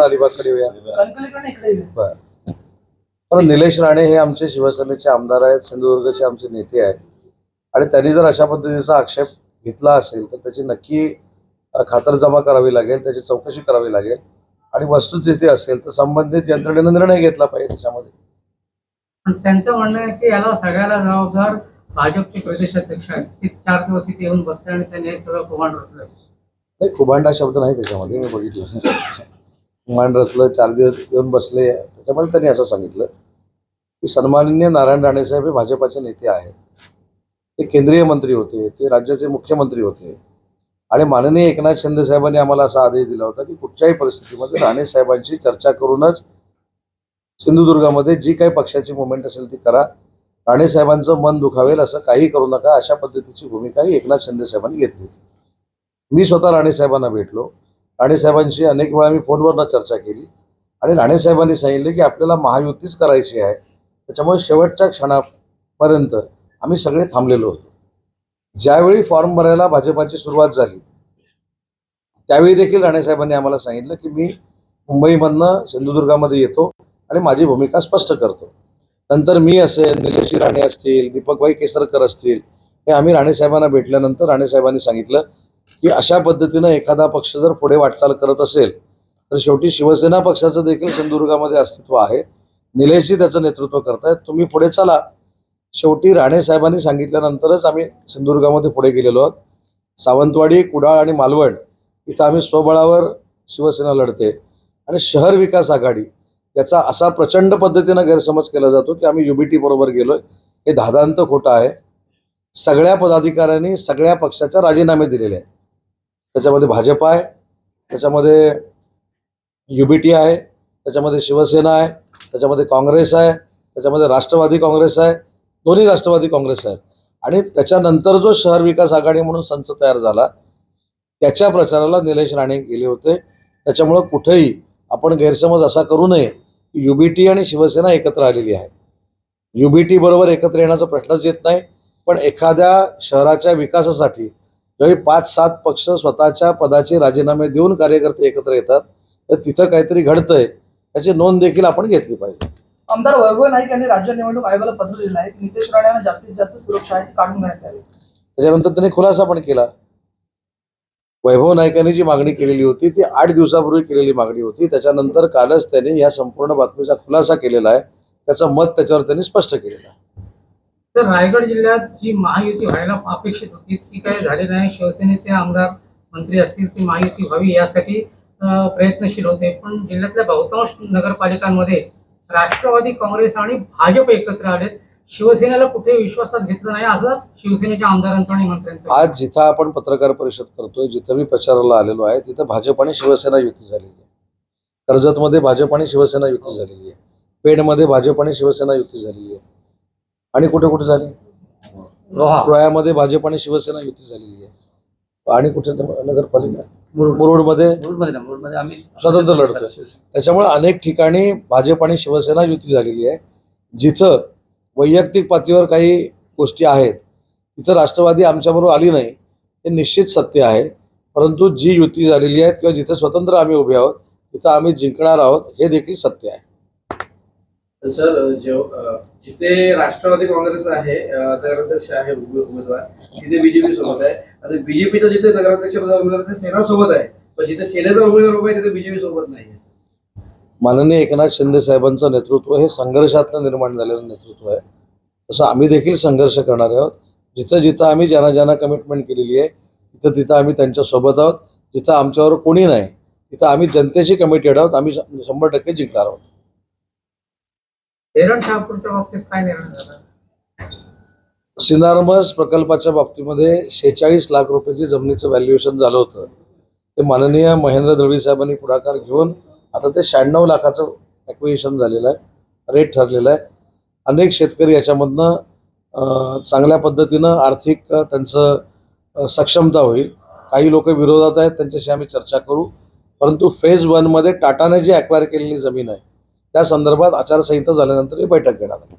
अलिबागकडे येऊया. पण निलेश राणे हे आमचे शिवसेनेचे आमदार आहेत सिंधुदुर्गचे आमचे नेते आहेत. आणि त्यांनी जर अशा पद्धतीचा आक्षेप घेतला असेल तर त्याची नक्की खातरजमा करावी लागेल त्याची चौकशी करावी लागेल. आणि वस्तुस्थिती असेल तर संबंधित यंत्रणेनं निर्णय घेतला पाहिजे त्याच्यामध्ये. त्यांचं म्हणणं आहे की याला सगळ्याला जबाबदार भाजपचे प्रदेश अध्यक्ष आहेत. ते चार दिवस इथे येऊन बसले आणि त्यांनी हे सगळं कुमांड रचलं. नाही कुभांडा शब्द नाही त्याच्यामध्ये मी बघितलं. मान रचलं चार दिवस येऊन बसले. त्याच्यामध्ये त्यांनी असं सांगितलं की सन्माननीय नारायण राणेसाहेब हे भाजपाचे नेते आहेत. ते केंद्रीय मंत्री होते ते राज्याचे मुख्यमंत्री होते. आणि माननीय एकनाथ शिंदे साहेबांनी आम्हाला असा आदेश दिला होता की कुठच्याही परिस्थितीमध्ये राणेसाहेबांशी चर्चा करूनच सिंधुदुर्गामध्ये जी काही पक्षाची मुवमेंट असेल ती करा. राणेसाहेबांचं मन दुखावेल असं काही करू नका. अशा पद्धतीची भूमिकाही एकनाथ शिंदे साहेबांनी घेतली होती. मी स्वतः राणेसाहेबांना भेटलो. राणेसाहेबांशी अनेक वेळा मी फोनवरनं चर्चा केली. आणि राणेसाहेबांनी सांगितले की आपल्याला महायुतीच करायची आहे. त्याच्यामुळे शेवटच्या क्षणापर्यंत आम्ही सगळे थांबलेलो होतो. ज्यावेळी फॉर्म भरायला भाजपाची सुरुवात झाली त्यावेळी देखील राणेसाहेबांनी आम्हाला सांगितलं की मी मुंबईमधनं सिंधुदुर्गामध्ये येतो आणि माझी भूमिका स्पष्ट करतो. नंतर मी असेल निलेशी राणे असतील दीपकभाई केसरकर असतील हे आम्ही राणेसाहेबांना भेटल्यानंतर राणेसाहेबांनी सांगितलं की अशा पद्धतीनं एखादा पक्ष जर पुढे वाटचाल करत असेल तर शेवटी शिवसेना पक्षाचं देखील सिंधुदुर्गामध्ये अस्तित्व आहे. निलेशजी त्याचं नेतृत्व करतायत. तुम्ही पुढे चला. शेवटी राणे साहेबांनी सांगितल्यानंतरच आम्ही सिंधुदुर्गामध्ये पुढे गेलेलो आहोत. सावंतवाडी कुडाळ आणि मालवण इथं आम्ही स्वबळावर शिवसेना लढते. आणि शहर विकास आघाडी याचा असा प्रचंड पद्धतीनं गैरसमज केला जातो की आम्ही युबीटी बरोबर गेलोय. हे धादांत खोटं आहे. सगळ्या पदाधिकाऱ्यांनी सगळ्या पक्षाच्या राजीनामे दिलेले आहेत. त्याच्यामध्ये भाजप आहे त्याच्यामध्ये युबीटी आहे त्याच्यामध्ये शिवसेना आहे त्याच्यामध्ये काँग्रेस आहे त्याच्यामध्ये राष्ट्रवादी काँग्रेस आहे दोन्ही राष्ट्रवादी काँग्रेस आहेत. आणि त्याच्यानंतर जो शहर विकास आघाडी म्हणून संच तयार झाला त्याच्या प्रचाराला निलेश राणे गेले होते. त्याच्यामुळं कुठेही आपण गैरसमज असा करू नये की युबीटी आणि शिवसेना एकत्र आलेली आहे. युबीटी बरोबर एकत्र येण्याचा प्रश्नच येत नाही पण एखाद्या शहराच्या विकासासाठी ज्यावेळी पाच सात पक्ष स्वतःच्या पदाचे राजीनामे देऊन कार्यकर्ते एकत्र येतात तर तिथं काहीतरी घडतंय याची नोंद देखील आपण घेतली पाहिजे. आमदार वैभव नाईक यांनी राज्य निवडणूक आयोगाला पत्र दिलं आहे. नितेश राणेंना जास्तीत जास्त सुरक्षा आहे ती काढून घेण्यात यावी. त्याच्यानंतर त्यांनी खुलासा पण केला. वैभव नाईकांनी जी मागणी केलेली होती ती आठ दिवसापूर्वी केलेली मागणी होती. त्याच्यानंतर कालच त्यांनी या संपूर्ण बातमीचा खुलासा केलेला आहे. त्याचं मत त्याच्यावर त्यांनी स्पष्ट केलेलं आहे. तर रायगड जिल्ह्यात जी महायुती व्हायला अपेक्षित होती ती काही झाली नाही. शिवसेनेचे आमदार मंत्री असतील ती महायुती व्हावी यासाठी प्रयत्नशील होते. पण जिल्ह्यातल्या बहुतांश नगरपालिकांमध्ये राष्ट्रवादी काँग्रेस आणि भाजप एकत्र आलेत. शिवसेनेला कुठे विश्वासात घेतलं नाही असं शिवसेनेच्या आमदारांचं आणि मंत्र्यांचं आज जिथं आपण पत्रकार परिषद करतोय जिथं मी प्रचाराला आलेलो आहे तिथं भाजप आणि शिवसेना युती झालेली आहे. कर्जतमध्ये भाजप आणि शिवसेना युती झालेली आहे. पेडमध्ये भाजप आणि शिवसेना युती झालेली आहे. आणि कुठे कुठे झाली? रोह्यामध्ये भाजप आणि शिवसेना युती झालेली आहे. आणि कुठे नगरपालिका. मुरुडमध्ये? आम्ही स्वतंत्र लढतोय. त्याच्यामुळे अनेक ठिकाणी भाजप आणि शिवसेना युती झालेली आहे. जिथं वैयक्तिक पातळीवर काही गोष्टी आहेत तिथं राष्ट्रवादी आमच्याबरोबर आली नाही हे निश्चित सत्य आहे. परंतु जी युती झालेली आहे किंवा जिथं स्वतंत्र आम्ही उभे आहोत तिथं आम्ही जिंकणार आहोत हे देखील सत्य आहे. सर जेव- जिथे राष्ट्रवादी काँग्रेस आहे नगराध्यक्ष आहे उमेदवार तिथे बीजेपी सोबत आहे. आता बीजेपीचा जिथे नगराध्यक्ष उमेदवार ते सेना सोबत आहे. पण जिथे सेनेचा उमेदवार उभा आहे तिथे बीजेपी सोबत नाही माननीय एकनाथ शिंदे साहेबांचं नेतृत्व हे संघर्षातनं निर्माण झालेलं नेतृत्व आहे. तसं आम्ही देखील संघर्ष करणार आहोत. जिथं जिथं आम्ही ज्यांना ज्यांना कमिटमेंट केलेली आहे तिथं तिथं आम्ही त्यांच्यासोबत आहोत. जिथं आमच्यावर कोणी नाही तिथं आम्ही जनतेशी कमिटेड आहोत. आम्ही शंभर टक्के जिंकणार आहोत. धरण शहापूरच्या बाबतीत काय निर्णय झाला? सिनारमस प्रकल्पाच्या बाबतीमध्ये शेहेचाळीस लाख रुपयाची जमिनीचं व्हॅल्युएशन झालं होतं. ते माननीय महेंद्र धोळी साहेबांनी पुढाकार घेऊन आता ते शहाण्णव लाखाचं ॲक्विशन झालेलं आहे रेट ठरलेला आहे. अनेक शेतकरी याच्यामधनं चांगल्या पद्धतीनं आर्थिक त्यांचं सक्षमता होईल. काही लोक विरोधात आहेत त्यांच्याशी आम्ही चर्चा करू. परंतु फेज वनमध्ये टाटाने जी ॲक्वायर केलेली जमीन आहे त्या संदर्भात आचारसंहिता झाल्यानंतर ही बैठक घेणार आहे